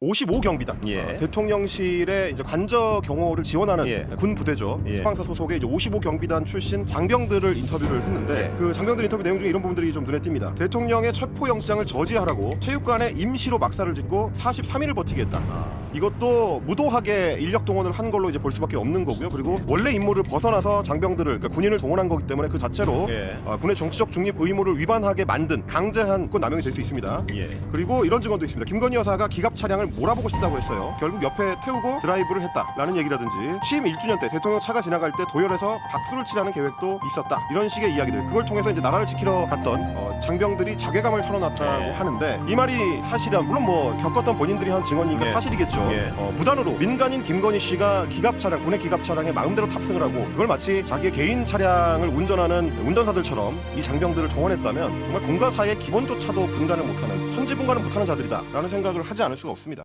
55경비단 예. 어, 대통령실의 이제 관저 경호를 지원하는 예. 군 부대죠. 예. 소방사 소속의 이제 55경비단 출신 장병들을 인터뷰를 했는데 예. 그 장병들 인터뷰 내용 중에 이런 부분들이 좀 눈에 띕니다. 대통령의 체포 영장을 저지하라고 체육관에 임시로 막사를 짓고 43일을 버티게 했다. 아. 이것도 무도하게 인력 동원을 한 걸로 이제 볼 수밖에 없는 거고요. 그리고 원래 임무를 벗어나서 장병들을 그러니까 군인을 동원한 거기 때문에 그 자체로 예. 아, 군의 정치적 중립 의무를 위반하게 만든 강제한 군 남용이 될 수 있습니다. 예. 그리고 이런 증언도 있습니다. 김건희 여사가 기갑 차량을 몰아보고 싶다고 했어요. 결국 옆에 태우고 드라이브를 했다라는 얘기라든지 취임 1주년 때 대통령 차가 지나갈 때 도열해서 박수를 치라는 계획도 있었다. 이런 식의 이야기들. 그걸 통해서 이제 나라를 지키러 갔던 어, 장병들이 자괴감을 털어놨다고 네. 하는데 이 말이 사실이야. 물론 뭐 겪었던 본인들이 한 증언이니까 네. 사실이겠죠. 예. 어, 무단으로 민간인 김건희 씨가 기갑 차량, 군의 기갑 차량에 마음대로 탑승을 하고 그걸 마치 자기의 개인 차량을 운전하는 운전사들처럼 이 장병들을 동원했다면 정말 공과 사의 기본조차도 분간을 못하는 천지분간을 못하는 자들이다라는 생각을 하지 않을 수가 없습니다.